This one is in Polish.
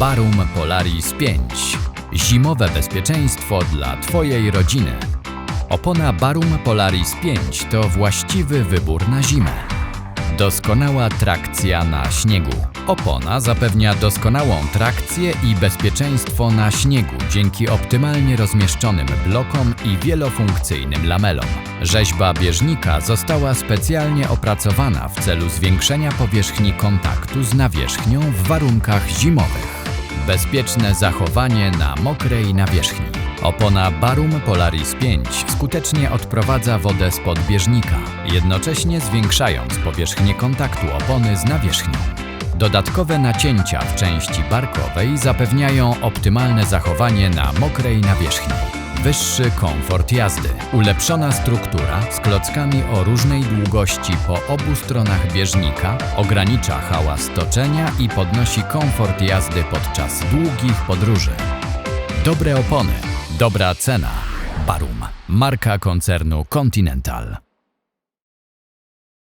Barum Polaris 5. Zimowe bezpieczeństwo dla Twojej rodziny. Opona Barum Polaris 5 to właściwy wybór na zimę. Doskonała trakcja na śniegu. Opona zapewnia doskonałą trakcję i bezpieczeństwo na śniegu dzięki optymalnie rozmieszczonym blokom i wielofunkcyjnym lamelom. Rzeźba bieżnika została specjalnie opracowana w celu zwiększenia powierzchni kontaktu z nawierzchnią w warunkach zimowych. Bezpieczne zachowanie na mokrej nawierzchni. Opona Barum Polaris 5 skutecznie odprowadza wodę spod bieżnika, jednocześnie zwiększając powierzchnię kontaktu opony z nawierzchnią. Dodatkowe nacięcia w części barkowej zapewniają optymalne zachowanie na mokrej nawierzchni. Wyższy komfort jazdy. Ulepszona struktura z klockami o różnej długości po obu stronach bieżnika ogranicza hałas toczenia i podnosi komfort jazdy podczas długich podróży. Dobre opony, dobra cena. Barum, marka koncernu Continental.